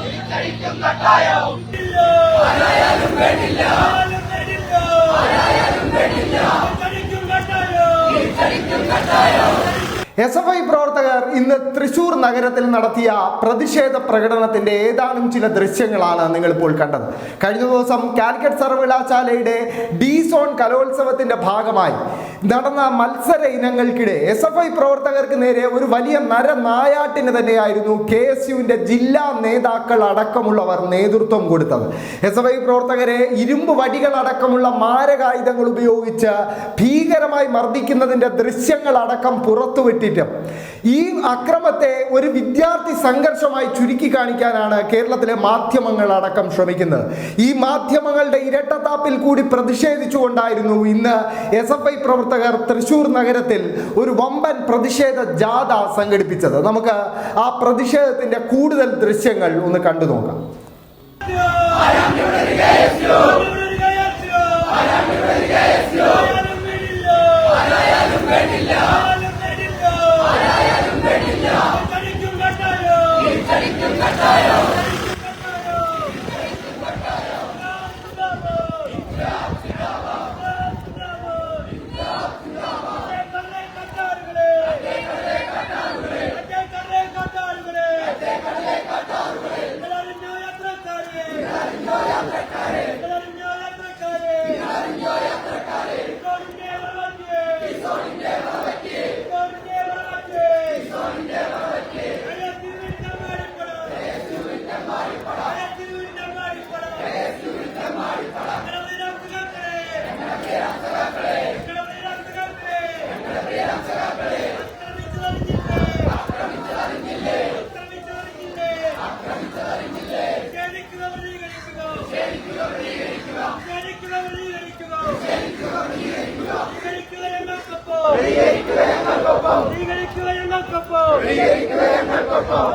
തിരിച്ചടിക്കും കട്ടായവും വേണ്ടില്ല S F I പ്രവർത്തകർ ഇന്ന് തൃശൂർ നഗരത്തിൽ നടത്തിയ പ്രതിഷേധ പ്രകടനത്തിന്റെ ഏതാനും ചില ദൃശ്യങ്ങളാണ് നിങ്ങൾ ഇപ്പോൾ കണ്ടത്. കഴിഞ്ഞ ദിവസം കാലിക്കറ്റ് സർവകലാശാലയുടെ ഡി സോൺ കലോത്സവത്തിന്റെ ഭാഗമായി നടന്ന മത്സര ഇനങ്ങൾക്കിടെ എസ് എഫ് ഐ പ്രവർത്തകർക്ക് നേരെ ഒരു വലിയ നരനായാട്ടിന് തന്നെയായിരുന്നു കെ എസ് യുവിന്റെ ജില്ലാ നേതാക്കൾ അടക്കമുള്ളവർ നേതൃത്വം കൊടുത്തത്. എസ് എഫ് ഐ പ്രവർത്തകരെ ഇരുമ്പ് വടികൾ അടക്കമുള്ള മാരകായുധങ്ങൾ ഉപയോഗിച്ച് ഭീകരമായി മർദ്ദിക്കുന്നതിന്റെ ദൃശ്യങ്ങൾ അടക്കം പുറത്തുവിട്ടിട്ട് ഈ അക്രമത്തെ ഒരു വിദ്യാർത്ഥി സംഘർഷമായി ചുരുക്കി കാണിക്കാനാണ് കേരളത്തിലെ മാധ്യമങ്ങൾ അടക്കം ശ്രമിക്കുന്നത്. ഈ മാധ്യമങ്ങളുടെ ഇരട്ടത്താപ്പിൽ കൂടി പ്രതിഷേധിച്ചുകൊണ്ടായിരുന്നു ഇന്ന് എസ് എഫ് ഐ പ്രവർത്തകർ തൃശൂർ നഗരത്തിൽ ഒരു വമ്പൻ പ്രതിഷേധ ജാഥ സംഘടിപ്പിച്ചത്. നമുക്ക് ആ പ്രതിഷേധത്തിന്റെ കൂടുതൽ ദൃശ്യങ്ങൾ ഒന്ന് കണ്ടു നോക്കാം.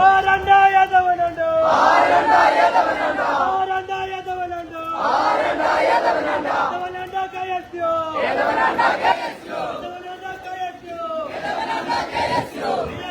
ആരണ്ടായതവനുണ്ടോ? ആരണ്ടായതവനുണ്ടോ? ഏതവനുണ്ടോ കയറ്റോ ഏതവനുണ്ടോ കയറ്റോ യേശുവിന്റെ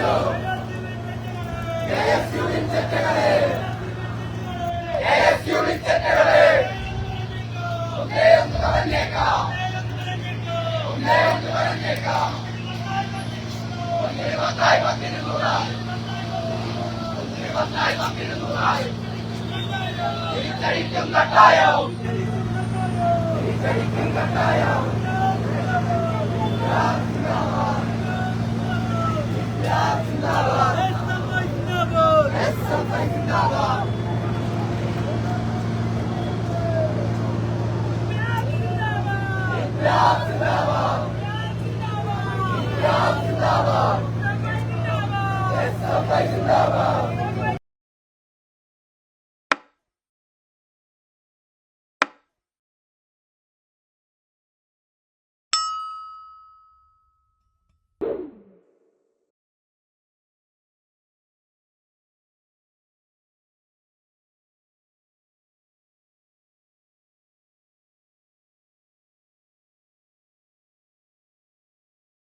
No. തിരിച്ചടിക്കും കട്ടായവും തിരിച്ചടിക്കും കട്ടായവും Yeah. Vaishnava.